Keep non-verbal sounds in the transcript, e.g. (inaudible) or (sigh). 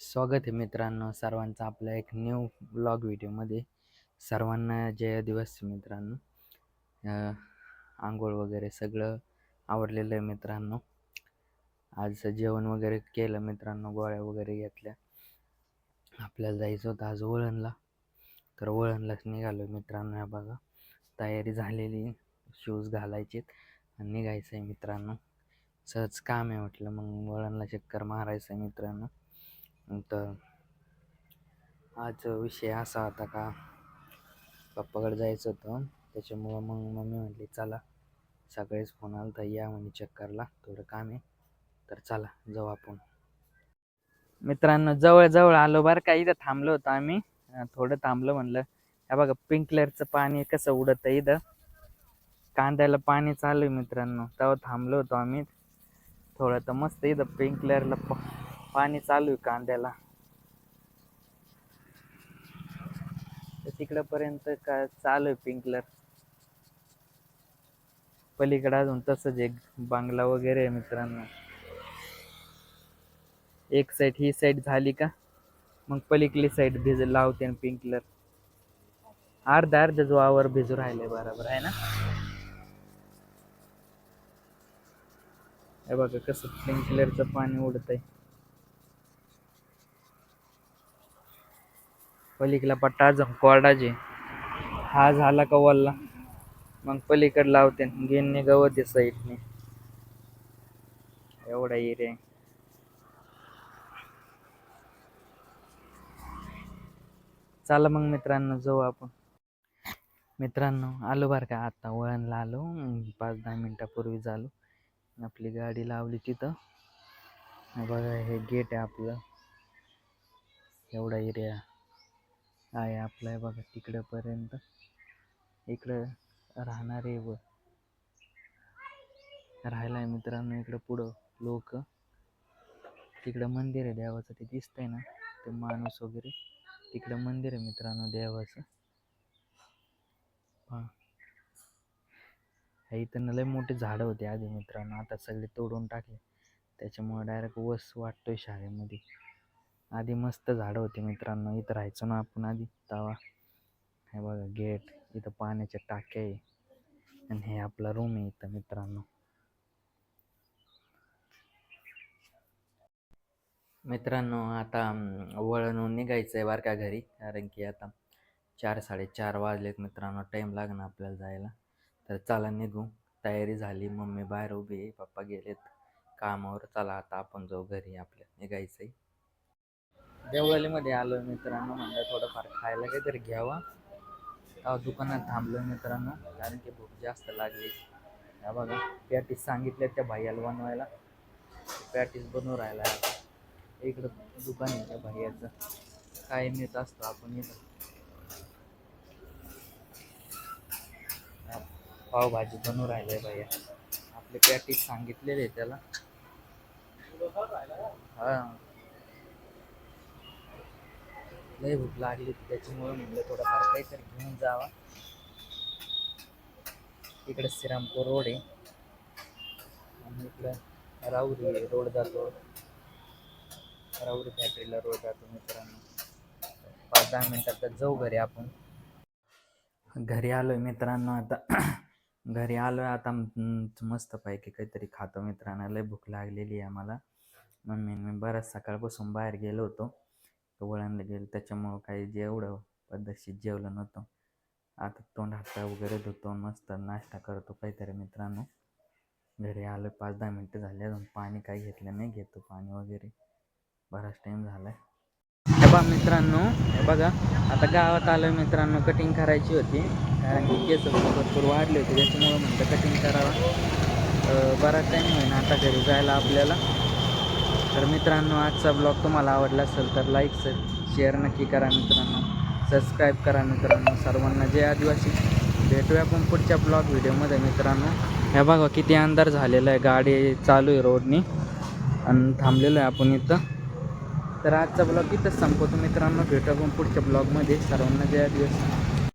स्वागत आहे मित्रांनो सर्वांचं आपल्या एक न्यू ब्लॉग व्हिडिओमध्ये सर्वांना जय दिवस मित्रांनो. आंघोळ वगैरे सगळं आवडलेलं आहे मित्रांनो. आज जेवण वगैरे केलं मित्रांनो गोळ्या वगैरे घेतल्या. आपल्याला जायचं होतं आज वळणला. तर वळणलाच निघालो मित्रांनो ह्या बघा. तयारी झालेली शूज घालायचेत आणि निघायचं आहे मित्रांनो. सहज काम आहे म्हटलं मग वळणला चक्कर मारायचं आहे मित्रांनो. तर आज विषय असा होता का पप्पाकडे जायचं होतं. त्याच्यामुळं मग मम्मी म्हटली चला सकाळीच फोन आला तर या म्हणे चक्करला थोडं काम आहे तर चला जाऊ आपण. मित्रांनो जवळ जवळ आलो बरं का इथं थांबलो होतो आम्ही. थोडं थांबलो म्हणलं हे बघा पिंक कलरचं पाणी कसं उडत इथं. कांद्याला पाणी चालू आहे मित्रांनो तेव्हा थांबलो होतो आम्ही. थोडं तर मस्त इथं पिंक कलरला पाणी चालू आहे कांद्याला. तर तिकडपर्यंत का चालू आहे पिंकलर. पलीकडे अजून तसंच एक बांगला वगैरे आहे मित्रांनो. एक साईड ही साईड झाली का मग पलीकडली साईड भिज लावते आणि पिंकलर. अर्धा अर्धा जो आवर भिजू राहिले बरोबर आहे ना? हे बघा कसं पिंकलरचं पाणी उडत आहे पलीकडला पट्टा अजून कोरडाचे. हा झाला का वल्ला. मग पलीकडे लावते गेनने गवत आहे साईडने एवढा एरिया आहे चला मग मित्रांनो जाऊ आपण. मित्रांनो आलो बरं का आता. वळणला आलो. पाच दहा मिनिटापूर्वी झालो. आपली गाडी लावली तिथं. बघा हे गेट आहे आपलं. एवढा एरिया आहे आपलं आहे बघा तिकडंपर्यंत. इकडं राहणारे व. राहायला आहे मित्रांनो इकडं पुढं लोक. तिकडं मंदिर आहे देवाचं ते दिसतंय ना ते माणूस वगैरे. तिकडं मंदिर आहे मित्रांनो देवाचं. हा. इथं लय मोठे झाडं होते आधी मित्रांनो आता सगळे तोडून टाकले. त्याच्यामुळे डायरेक्ट वस वाटतोय शाळेमध्ये. आधी मस्त झाडं होती मित्रांनो. इथं राहायचो ना आपण आधी तवा. हे बघा गेट. इथं पाण्याच्या टाक्या आहे. आणि हे आपला रूम आहे इथं मित्रांनो. मित्रांनो आता अं, वळणून निघायचं आहे बारका का घरी. कारण की आता चार साडेचार वाजलेत मित्रांनो. टाईम लागणार आपल्याला जायला. तर चला निघू. तयारी झाली. मम्मी बाहेर उभी आहे. पप्पा गेलेत कामावर. चला आता आपण जाऊ घरी आपल्या. निघायचं आहे देवगलीमध्ये आलो मित्रांनो. म्हणलं थोडंफार खायला काहीतरी घ्यावा. तेव्हा दुकानात थांबलो मित्रांनो. कारण की भूक जास्त लागली. या बघा पॅटीस सांगितल्या त्या भैयाला बनवायला. पॅटीस बनवून राहिला आहे इकडं दुकान आहे त्या भैयाचं. काय मिळत असतो आपण इथं? पावभाजी बनवून राहिलाय भैया. आपले पॅटीस सांगितलेले त्याला. हा. लय भूक लागली त्याच्यामुळे म्हटलं थोडंफार काहीतरी घेऊन जावा. इकडे श्रीरामपूर रोड आहे. आणि इकडं राऊरी रोड. जातो राऊरी फॅक्टरीला रोड जातो मित्रांनो. पाच दहा मिनटात तर जाऊ घरी आपण. घरी आलोय मित्रांनो आता. (clears throat) घरी आलोय आता. मस्त पैकी काहीतरी खातो मित्रांनो. लय भूक लागलेली आहे आम्हाला. मम्मी मी बराच सकाळपासून बाहेर गेलो होतो. तो वळणला गेलं त्याच्यामुळं काही जेवढं पद्धतशीर जेवलं नव्हतं. आता तोंड हाता वगैरे धुतो मस्त नाश्ता करतो काहीतरी मित्रांनो. घरी आलो पाच दहा मिनटं झाले अजून. पाणी काही घेतलं नाही घेतो पाणी वगैरे. बराच टाईम झाला आहे बघा मित्रांनो हे बघा. आता गावात आलो मित्रांनो कटिंग करायची होती. कारण की केस भरपूर वाढले होते त्याच्यामुळं म्हणलं कटिंग करावा. बराच टाईम होईना आता घरी जायला आपल्याला. तर मित्रांनो आजचा ब्लॉग तुम्हाला आवडला असेल तर लाईक शेअर नक्की करा मित्रांनो. सबस्क्राईब करा मित्रांनो. सर्वांना जय आदिवासी. भेटूया आपण पुढच्या ब्लॉग व्हिडिओमध्ये मित्रांनो. हे बघा किती अंधार झालेला आहे. गाडी चालू आहे रोडनी. आणि थांबलेलो आहे आपण इथं. तर आजचा ब्लॉग इथंच संपवतो मित्रांनो. भेटू आपण पुढच्या ब्लॉगमध्ये सर्वांना जय आदिवासी.